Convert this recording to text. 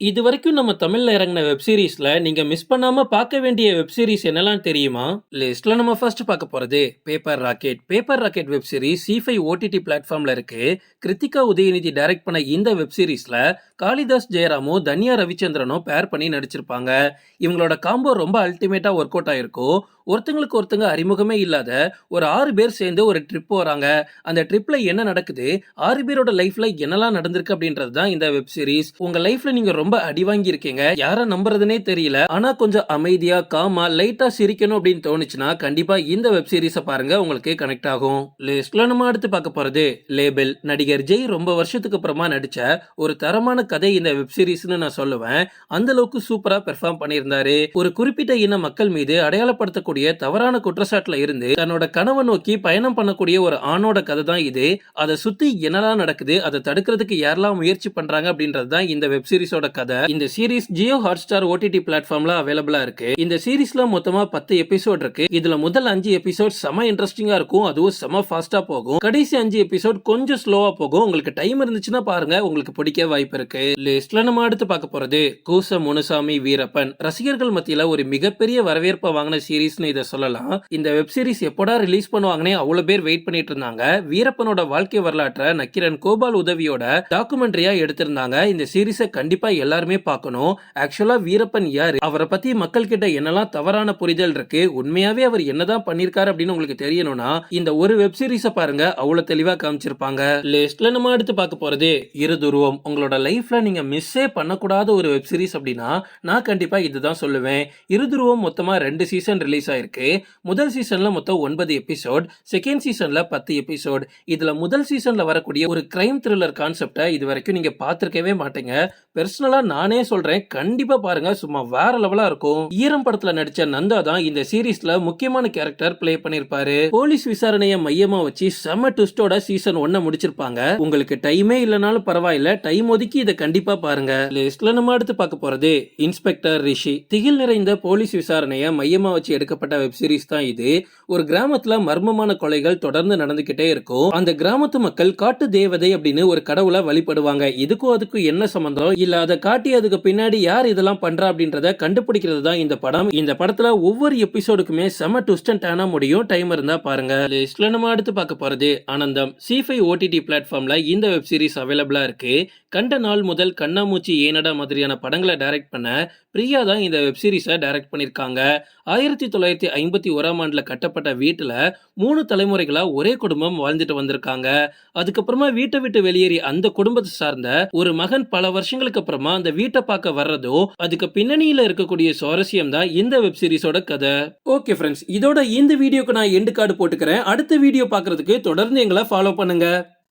இது வரைக்கும் நம்ம தமிழ்ல இறங்கின வெப் சீரிஸ்ல நீங்க மிஸ் பண்ணாம பார்க்க வேண்டிய வெப் சீரிஸ் என்னலாம் தெரியுமா? லிஸ்ட்ல நம்ம ஃபர்ஸ்ட் பார்க்க போறது paper rocket paper rocket web series C five OTT பிளாட்ஃபார்ம்ல இருக்கு. கிருத்திகா உதயநிதி டைரக்ட் பண்ண இந்த வெப் சீரிஸ்ல காளிதாஸ் ஜெயராமும் தனியா ரவிச்சந்திரனும் பேர் பண்ணி நடிச்சிருப்பாங்க. இவங்களோட காம்போ ரொம்ப அல்டிமேட்டா ஒர்க் அவுட் ஆயிருக்கும். ஒருத்தங்களுக்கு ஒருத்தங்க அறிமுகமே இல்லாத ஒரு ஆறு பேர் சேர்ந்து ஒரு ட்ரிப் போகிறாங்க அந்த ட்ரிப்பில் என்ன நடக்குது? ஆறு பேரோட லைஃப்ல என்னெல்லாம் நடந்திருக்கு அப்படின்றது தான் இந்த வெப் சீரிஸ் உங்க லைஃப்ல நீங்கள் ரொம்ப அடி வாங்கியிருக்கீங்க. யாரை நம்புறதுனே தெரியல. ஆனால் கொஞ்சம் அமைதியாக காமா லைட்டாக சிரிக்கணும் அப்படின்னு தோணுச்சுன்னா கண்டிப்பாக இந்த வெப் சீரிஸை பாருங்க உங்களுக்கு கனெக்ட் ஆகும். லிஸ்ட்ல நம்ம அடுத்து பார்க்க போறது லேபிள் நடிகர் ஜெய் ரொம்ப வருஷத்துக்கு அப்புறமா நடித்த ஒரு தரமான கதை இந்த வெப் சீரிஸ்னு நான் சொல்லுவேன். அந்த அளவுக்கு சூப்பராக பெர்ஃபார்ம் பண்ணியிருந்தாரு. ஒரு குறிப்பிட்ட இன மக்கள் மீது அடையாளப்படுத்தக்கூடிய தவறான குற்றச்சாட்டுல இருந்து தன்னோட கனவை நோக்கி பயணம் பண்ணக்கூடிய ஒரு ஆணோட கதை தான் இது. அதை சுத்தி என்னெல்லாம் நடக்குது அதை தடுக்கிறதுக்கு யாரெல்லாம் முயற்சி பண்றாங்க அப்படின்றது தான் இந்த வெப் சீரிஸோட கதை. இந்த series Jio Hotstar OTT பிளாட்ஃபார்ம்ல அவைலபிளா இருக்கு. இந்த சீரிஸ்ல மொத்தமா பத்து எபிசோட் இருக்கு. இதுல முதல் அஞ்சு எபிசோட் செம இன்ட்ரெஸ்டிங்கா இருக்கும். அதுவும் செம ஃபாஸ்டா போகும். கடைசி அஞ்சு எபிசோட் கொஞ்சம் ஸ்லோவா போகும். உங்களுக்கு டைம் இருந்துச்சுன்னா பாருங்க உங்களுக்கு பிடிக்க வாய்ப்பு இருக்கு. லிஸ்ட்ல நம்ம அடுத்து பார்க்க போறது கூச முனுசாமி வீரப்பன். ரசிகர்கள் மத்தியில ஒரு மிகப்பெரிய வரவேற்பை வாங்கின சீரிஸ்னு இதை சொல்லலாம். இந்த வெப் சீரிஸ் எப்போடா ரிலீஸ் பண்ணுவாங்கன்னே அவ்வளவு பேர் வெயிட் பண்ணிட்டு இருந்தாங்க. வீரப்பனோட வாழ்க்கை வரலாற்றை நக்கிரன் கோபால் உதவியோட டாக்குமெண்ட்ரியா எடுத்திருந்தாங்க. இந்த சீரிஸை கண்டிப்பா எல்லாருமே பார்க்கணும். ஆக்சுவலா வீரப்பன் யாரு? அவரை பத்தி மக்கள் கிட்ட என்னெல்லாம் தவறான புரிதல் இருக்கு? உண்மையாவே அவர் என்னதான் பண்ணிருக்காரு அப்படின்னு உங்களுக்கு தெரியணும்னா இந்த ஒரு வெப் சீரிஸை பாருங்க. அவ்வளவு தெளிவா காமிச்சிருப்பாங்க. லிஸ்ட்ல நம்ம அடுத்து பார்க்க போறது இருதுருவம். உங்களோட லைஃப்ல நீங்க மிஸ்ஸே பண்ணக்கூடாத ஒரு வெப் சீரிஸ் அப்படின்னா நான் கண்டிப்பா இதுதான் சொல்லுவேன். இருதுருவம் மொத்தமா ரெண்டு சீசன் ரிலீஸ் ஆயிருக்கு முதல் சீசன்ல மொத்தம் ஒன்பது எபிசோட் செகண்ட் சீசன்ல பத்து எபிசோட் இதுல முதல் சீசன்ல வரக்கூடிய ஒரு கிரைம் த்ரில்லர் கான்செப்டை இது வரைக்கும் நீங்க பார்த்துருக்கவே மாட்டீங்க. பெர்சனலா நானே சொல்றேன் கண்டிப்பா பாருங்க சும்மா வேற லெவலா இருக்கும். ஈரம் படத்துல நடிச்ச நந்தா தான் இந்த சீரிஸ்ல முக்கியமான கேரக்டர் பிளே பண்ணிருப்பாரு. போலீஸ் விசாரணையை மையமா வச்சு செம ட்விஸ்டோட சீசன் ஒன்ன முடிச்சிருப்பாங்க. உங்களுக்கு டைமே இல்லைனாலும் பரவாயில்ல டைம் ஒதுக்கி இதை கண்டிப்பா பாருங்க. லிஸ்ட்ல நம்ம அடுத்து பார்க்க போறது இன்ஸ்பெக்டர் ரிஷி திகில் நிறைந்த போலீஸ் விசாரணையை மையமா வச்சு எடுக்கப்பட்ட வெப் சீரிஸ் தான் இது. ஒரு கிராமத்துல மர்மமான கொலைகள் தொடர்ந்து நடந்துகிட்டே இருக்கும். அந்த கிராமத்து மக்கள் காட்டு தேவதை அப்படின்னு ஒரு கடவுளை வழிபடுவாங்க. இதுக்கும் அதுக்கும் என்ன சம்பந்தம்? இல்ல அதை காட்டி அதுக்கு பின்னாடி யார் இதெல்லாம் பண்றா அப்படின்றத கண்டுபிடிக்கிறது தான் இந்த படம். இந்த படத்துல ஒவ்வொரு எபிசோடுக்குமே செம ட்விஸ்ட் டேனா முடியும். டைம் இருந்தா பாருங்க. லிஸ்ட்ல நம்ம அடுத்து பார்க்க போறது ஆனந்தம். சிஃபை ஓடிடி பிளாட்ஃபார்ம்ல இந்த வெப் சீரிஸ் அவைலபிளா இருக்கு. கண்ட நாள் முதல் கண்ணாமூச்சி ஏனடா மாதிரியான படங்களை டைரக்ட் பண்ண பிரியா தான் இந்த வெப் சீரிஸை டைரக்ட் பண்ணியிருக்காங்க ஆயிரத்தி தொள்ளாயிரத்தி ஐம்பத்தி ஓராம் ஆண்டுல கட்டப்பட்ட வீட்டுல மூணு தலைமுறைகளா ஒரே குடும்பம் வாழ்ந்துட்டு வந்திருக்காங்க. அதுக்கப்புறமா வீட்டை விட்டு வெளியேறி அந்த குடும்பத்தை சார்ந்த ஒரு மகன் பல வருஷங்களுக்கு அப்புறமா அந்த வீட்டை பார்க்க வர்றதோ அதுக்கு பின்னணியில இருக்கக்கூடிய சுவாரஸ்யம் தான் இந்த வெப் சீரிஸோட கதை. ஓகே ஃப்ரெண்ட்ஸ் இதோட இந்த வீடியோக்கு நான் எண்டு கார்டு போட்டுக்கிறேன். அடுத்த வீடியோ பார்க்கிறதுக்கு தொடர்ந்து எங்களை ஃபாலோ பண்ணுங்க.